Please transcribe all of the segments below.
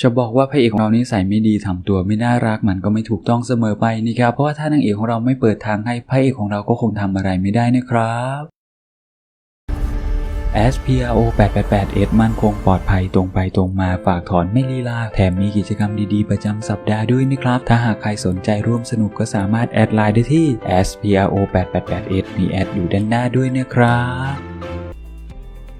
จะบอกว่าพระเอกของเรานิสัยไม่ดีทำตัวไม่น่ารักมันก็ไม่ถูกต้องเสมอไปนะครับ เพราะว่าถ้านางเอกของเราไม่เปิดทางให้พระเอกของเราก็คงทำอะไรไม่ได้นะครับ SPRO 888S มั่นคงปลอดภัยตรงไปตรงมาฝากถอนไม่ลีลา แถมมีกิจกรรมดีๆ ประจำสัปดาห์ด้วยนะครับ ถ้าหากใครสนใจร่วมสนุกก็สามารถแอดไลน์ได้ที่ SPRO 888S มีแอดอยู่ด้านหน้าด้วยนะครับ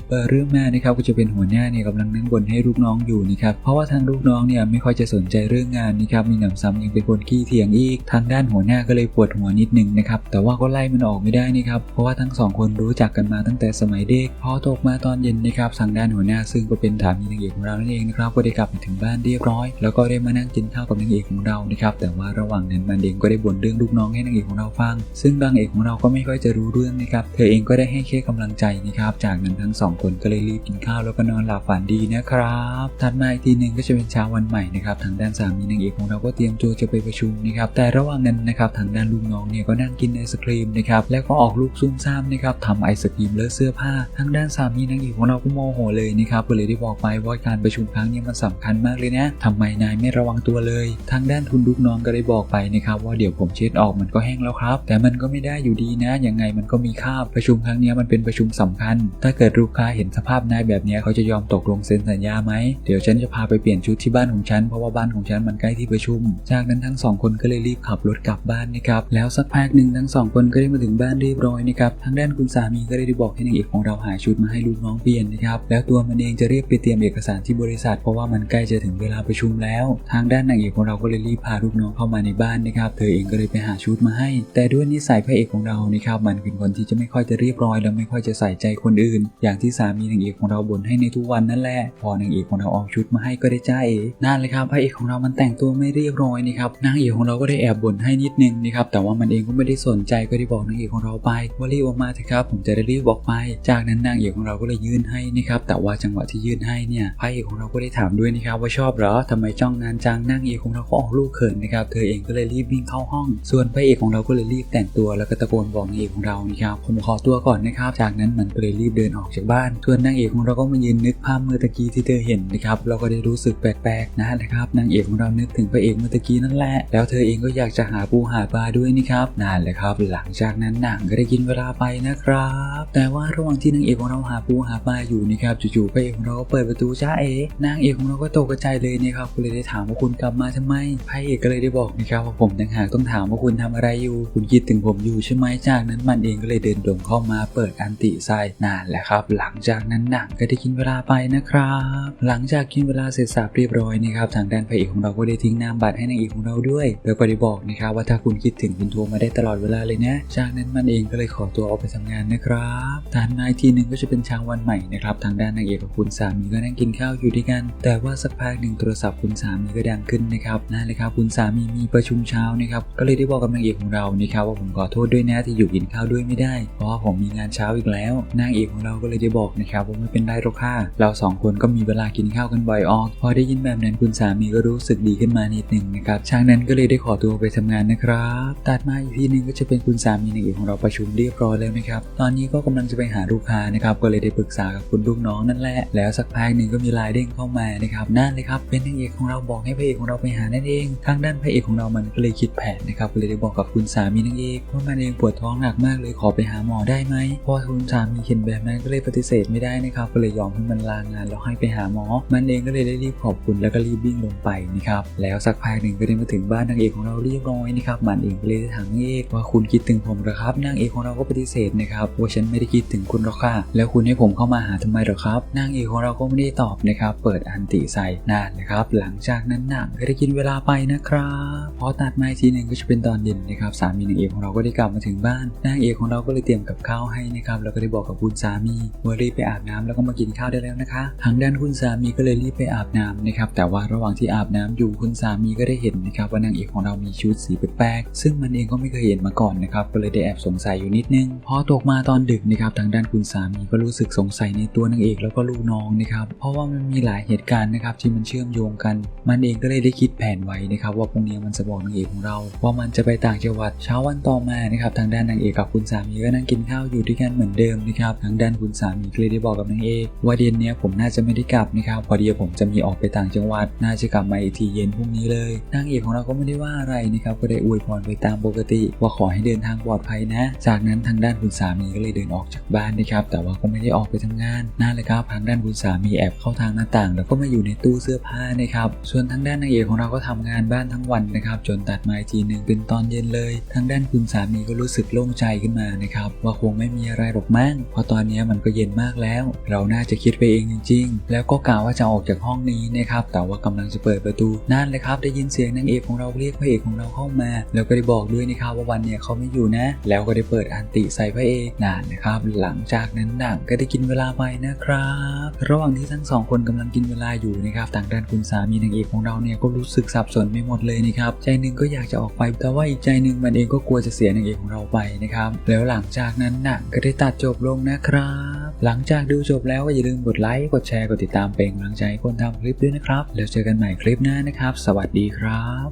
เปิดเรื่องมานะครับก็จะเป็นหัวหน้าเนี่ยกำลังนั่งบนให้ลูกน้องอยู่นะครับเพราะว่าทางลูกน้องเนี่ยไม่ค่อยจะสนใจเรื่องงานนะครับมีหนำซ้ำยังเป็นคนขี้เถียงอีก ทางด้านหัวหน้าก็เลยปวดหัวนิดนึงนะครับแต่ว่าก็ไล่มันออกไม่ได้นะครับเพราะว่าทั้งสองคนรู้จักกันมาตั้งแต่สมัยเด็กพอตกมาตอนเย็นนะครับทางด้านหัวหน้าซึ่งก็เป็นถามีนางเอกของเรานั่นเองนะครับก็ได้กลับมาถึงบ้านเรียบร้อย แล้วก็ได้มานั่งกินข้าวกับนางเอกของเรานะครับแต่ว่าระหว่างนั้นมันเองก็ได้บ่นเรื่องลูกน้องให้นางเอกของเราฟัง ซึ่งนางเอกของเราก็ไม่ค่อยจะรู้เรื่องนะครับเธอเองก็ได้ให้แค่กำลังใจนะครับจากนั้นทั้งสองคนก็เลยรีบกินข้าวแล้วก็นอนหลับฝันดีนะครับถัดมาอีกทีหนึ่งก็จะเป็นเช้าวันใหม่นะครับทางด้านสามีนางเอกของเราก็เตรียมตัวจะไปประชุมนะครับแต่ระหว่างนั้นนะครับทางด้านลูกน้องเนี่ยก็นั่งกินไอศครีมนะครับแล้วก็ออกลูกซุ่มซ่ามนะครับทำไอศครีมเลอะเสื้อผ้า ทางด้านสามีนางเอกของเราก็โมโหเลยนะครับก็เลยได้บอกไปว่าการประชุมครั้งนี้มันสำคัญมากเลยนะทำไมนายไม่ระวังตัวเลย ทางด้านทุนลูกน้องก็ได้บอกไปนะครับว่าเดี๋ยวผมเช็ดออกมันก็แห้งแล้วครับ แต่มันก็ไม่ได้อยู่ดีนะยังไงมันก็มีค่าประชุมครั้งนี้มันเป็นประชุมสำคัญ ถ้าเกิดลูกค้าเห็นสภาพนายแบบนี้เขาจะยอมตกลงเซ็นสัญญาไหมเดี๋ยวฉันจะพาไปเปลี่ยนชุดที่บ้านของฉันเพราะว่าบ้านของฉันมันใกล้ที่ประชุม จากนั้นทั้งสองคนก็เลยรีบขับรถกลับบ้านนะครับแล้วสักพักหนึ่งทั้งสองคนก็ได้มาถึงบ้านเรียบร้อยนะครับทางด้านคุณสามีก็ได้บอกให้นางเอกของเราหาชุดมาให้ลูกน้องเปลี่ยนนะครับแล้วตัวมันเองจะรีบไปเตรียมเอกสารที่บริษัท เพราะว่ามันใกล้จะถึงเวลาประชุมแล้ว ทางด้านนางเอกของเราก็เลยรีบพาลูกน้องเข้ามาในบ้านนะครับเธอเองก็เลยไปหาชุดมาให้ แต่ด้วยนิสัยพระเอกของเรานะครับมันเป็นคนที่จะไม่ค่อยจะเรียบร้อยแล้วไม่ค่อยจะใส่ใจคนอื่น อย่างที่สามีนางเอกของเราบ่นให้ในทุกวันนั่นแหละ พอนางเอกของเราออกชุดมาให้ก็ได้จ้าเอ๋นั่นเลยครับพระเอกของเรามันแต่งตัวไม่เรียบร้อยนะครับนางเอกของเราก็ได้แอบบ่นให้นิดนึงนะครับแต่ว่ามันเองก็ไม่ได้สนใจก็ได้บอกนางเอกของเราไปว่ารีบออกมาเถอะครับผมจะได้รีบบอกไป จากนั้นนางเอกของเราก็เลยยื่นให้นะครับแต่ว่าจังหวะที่ยื่นให้เนี่ยพระเอกของเราก็ได้ถามด้วยนะครับว่าชอบเหรอทำไมจ้องนานจังนางเอกของเราก็ออกลูกเขินนะครับเธอเองก็เลยรีบวิ่งเข้าห้อง ส่วนพระเอกของเราก็เลยรีบแต่งตัวแล้วก็ตะโกนบอกนางเอกของเรานะครับผมขอตัวก่อนนะครับจากนั้นมันก็เลยรีบเดินออกจากบ้านส่วนนางเอกของเราก็มายืนนึกภาพเมื่อตะกี้ที่เธอเห็นนะครับเราก็ได้รู้สึกแปลกๆนะนะครับนางเอกของเรานึกถึงพระเอกเมื่อตะกี้นั่นแหละ แล้วเธอเองก็อยากจะหาปูหาปลาด้วยนะครับนั่นแหละครับหลังจากนั้นนังก็ได้กินเวลาไปนะครับ แต่ว่าระหว่างที่นางเอกของเราหาปูหาปลาอยู่นะครับจู่ๆพระเอกของเราก็เปิดประตูจ้าเอ๋นางเอกของเราก็ตกใจเลยนะครับก็เลยได้ถามว่าคุณกลับมาทำไมพระเอกก็เลยได้บอกนะครับว่าผมต่างหากต้องถามว่าคุณทำอะไรอยู่ คุณคิดถึงผมอยู่ใช่ไหมจากนั้นมันเองก็เลยเดินตรงเข้ามาเปิดอันติไซนั่นแหละครับหลังงจากนั้นหนังก็ได้กินเวลาไปนะครับ หลังจากกินเวลาเสร็จสับเรียบร้อยนะครับทางด้านพระเอกของเราก็ได้ทิ้งนามบัตรให้นางเอกของเราด้วย แล้วก็ได้บอกนะครับว่าถ้าคุณคิดถึงคุณโทรมาได้ตลอดเวลาเลยนะ จากนั้นมันเองก็เลยขอตัวออกไปทำงานนะครับทานมาอีกทีหนึ่งก็จะเป็นเช้าวันใหม่นะครับทางด้านนางเอกกับคุณสามีก็นั่งกินข้าวอยู่ด้วยกัน แต่ว่าสักพักหนึ่งโทรศัพท์คุณสามีก็ดังขึ้นนะครับนั่นเลยครับคุณสามีมีประชุมเช้านะครับก็เลยได้บอกกับนางเอกของเรานะครับว่าผมขอโทษด้วยนะที่อยู่กินข้าวด้วยไม่ได้ เพราะผมมีงานเช้าอีกแล้วนางเอกของเราก็เลยได้บอกนะครับว่าไม่เป็นไรหรอกค่ะเราสองคนก็มีเวลากินข้าวกันบ่อยออก พอได้ยินแบบนั้นคุณสามีก็รู้สึกดีขึ้นมานิดนึงนะครับช่างนั้นก็เลยได้ขอตัวไปทำงานนะครับตัดมาอีกทีหนึงก็จะเป็นคุณสามีนางเอกของเราประชุมเรียบร้อยแล้วนะครับตอนนี้ก็กำลังจะไปหาลูกค้านะครับก็เลยได้ปรึกษากับคุณลูกน้องนั่นแหละแล้วสักพักหนึ่งก็มีไลน์เด้งเข้ามานะครับนั่นเลยครับเป็นนางเอกของเราบอกให้พระเอกของเราไปหานั่นเองทางด้านพระเอกของเรามันก็เลยคิดแผนนะครับก็เลยได้บอกกับคุณสามีนางเอกว่ามันเองปวดท้องหนักมากเลยขอไปหาหมอได้ไหมพราะคุณสามีเห็นแบบนั้นก็เลยปฏิเสธไม่ได้นะครับก็เลยยอมให้มันลางานแล้วให้ไปหาหมอ มันเองก็เลยได้รีบขอบคุณแล้วก็รีบวิ่งลงไปนะครับแล้วสักพักหนึ่งก็ได้มาถึงบ้านนางเอกของเราเรียบร้อยนะครับมันเองก็เลยถามนางเอกว่าคุณคิดถึงผมหรอครับนางเอกของเราก็ปฏิเสธนะครับว่าฉันไม่ได้คิดถึงคุณหรอกค่ะแล้วคุณให้ผมเข้ามาหาทำไมหรอครับนางเอกของเราก็ไม่ได้ตอบนะครับเปิดอันติใส่นั่นนะครับหลังจากนั้นหนังก็ได้กินเวลาไปนะครับพอตัดมาอีกทีหนึ่งก็จะเป็นตอนเย็นนะครับสามีนางเอกของเราก็ได้กลับมาถึงบ้านนางเอกของเราก็เลยเตรียมกับข้าวให้นะครับแล้วก็ได้บอกกับคุณสามีว่ารีบไปอาบน้ำแล้วก็มากินข้าวได้แล้วนะคะ ทางด้านคุณสามีก็เลยรีบไปอาบน้ำนะครับ แต่ว่าระหว่างที่อาบน้ำอยู่คุณสามีก็ได้เห็นนะครับว่านางเอกของเรามีชุดสีแปลกๆ ซึ่งมันเองก็ไม่เคยเห็นมาก่อนนะครับก็เลยได้แอบสงสัยอยู่นิดนึง พอตกมาตอนดึกนะครับทางด้านคุณสามีก็รู้สึกสงสัยในตัวนางเอกแล้วก็ลูกน้องนะครับ เพราะว่ามันมีหลายเหตุการณ์นะครับที่มันเชื่อมโยงกัน มันเองก็เลยได้คิดแผนไว้นะครับว่าพรุ่งนี้มันจะบอกนางเอกของเรา ว่ามันจะไปต่างจังหวัดเช้าวันต่อมานะครับทางด้านนางเอกกับคุณสามีก็นั่งกินข้าวอยู่ด้วยกันเหมือนเดิมนะครับทางด้านคุณสามีมีก็เลยได้บอกกับนางเอกว่าเดือนนี้ผมน่าจะไม่ได้กลับนะครับพอดีผมจะมีออกไปต่างจังหวัด น่าจะกลับมาอีกทีเย็นพรุ่งนี้เลยนางเอกของเราก็ไม่ได้ว่าอะไรนะครับก็ได้อวยพรไปตามปกติ ว่าขอให้เดินทางปลอดภัยนะ จากนั้นทางด้านคุณสามีก็เลยเดินออกจากบ้านนะครับแต่ว่าก็ไม่ได้ออกไปทำงานนั่นเลยครับทางด้านคุณสามีแอบเข้าทางหน้าต่าง แล้วก็มาอยู่ในตู้เสื้อผ้านะครับส่วนทางด้านนางเอกของเราก็ทำงานบ้านทั้งวันนะครับจนตัดมาอีกทีหนึ่งเป็นตอนเย็นเลย ทางด้านคุณสามีก็รู้สึกโล่งใจขึ้นมานะครับว่าคงไม่มีอะไรหรอกมั้งเพราะตอนนี้มันก็เย็นมากแล้ว เราน่าจะคิดไปเองจริง ๆ แล้วก็กล่าวว่าจะออกจากห้องนี้นะครับ แต่ว่ากำลังจะเปิดประตูนั่นเลยครับ ได้ยินเสียงนางเอกของเราเรียกพระเอกของเราเข้ามา แล้วก็ได้บอกด้วยนะครับว่าวันเนี้ยเขาไม่อยู่นะ แล้วก็ได้เปิดอันติใส่พระเอกนั่นนะครับ หลังจากนั้นหนังก็ได้กินเวลาไปนะครับ ระหว่างที่ทั้งสองคนกำลังกินเวลาอยู่นะครับทางด้านคุณสามีนางเอกของเราเนี่ยก็รู้สึกสับสนไปหมดเลยนะครับใจหนึ่งก็อยากจะออกไป แต่ว่าอีกใจหนึ่งมันเองก็กลัวจะเสียนางเอกของเราไปนะครับ แล้วหลังจากนั้นหนังก็ได้ตัดจบลงนะครับ หลังจากดูจบแล้วก็อย่าลืมกดไลค์ กดแชร์ กดติดตามเป็นกำลังใจคนทำคลิปด้วยนะครับ แล้วเจอกันใหม่คลิปหน้านะครับ สวัสดีครับ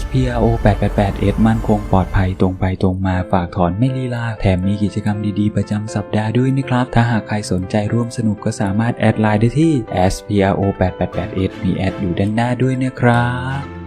SPRO 888S มั่นคงปลอดภัยตรงไปตรงมาฝากถอนไม่ลีลา แถมมีกิจกรรมดีๆ ประจำสัปดาห์ด้วยนะครับ ถ้าหากใครสนใจร่วมสนุกก็สามารถแอดไลน์ได้ที่ SPRO 888S มีแอดอยู่ด้านหน้าด้วยนะครับ